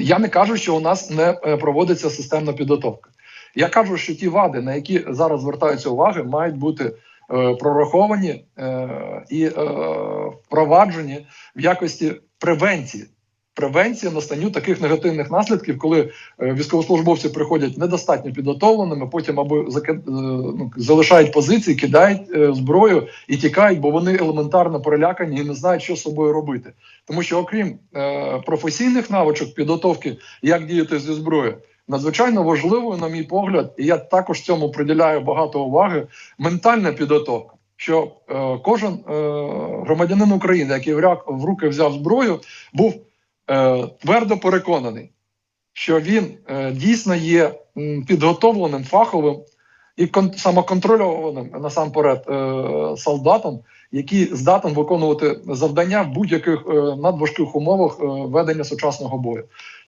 Я не кажу, що у нас не е, проводиться системна підготовка. Я кажу, що ті вади, на які зараз звертаються уваги, мають бути е, прораховані е, і е, впроваджені в якості превенції. Превенція настанню таких негативних наслідків, коли е, військовослужбовці приходять недостатньо підготовленими, потім або заки- е, ну, залишають позиції, кидають е, зброю і тікають, бо вони елементарно перелякані і не знають, що з собою робити. Тому що, окрім професійних навичок підготовки, як діяти зі зброєю, надзвичайно важливою, на мій погляд, і я також цьому приділяю багато уваги. Ментальна підготовка. Що е, кожен е, громадянин України, який в, руки взяв зброю, був твердо переконаний, що він е, дійсно є підготовленим, фаховим і самоконтрольованим насамперед е, солдатом, який здатен виконувати завдання в будь-яких е, надважких умовах е, ведення сучасного бою.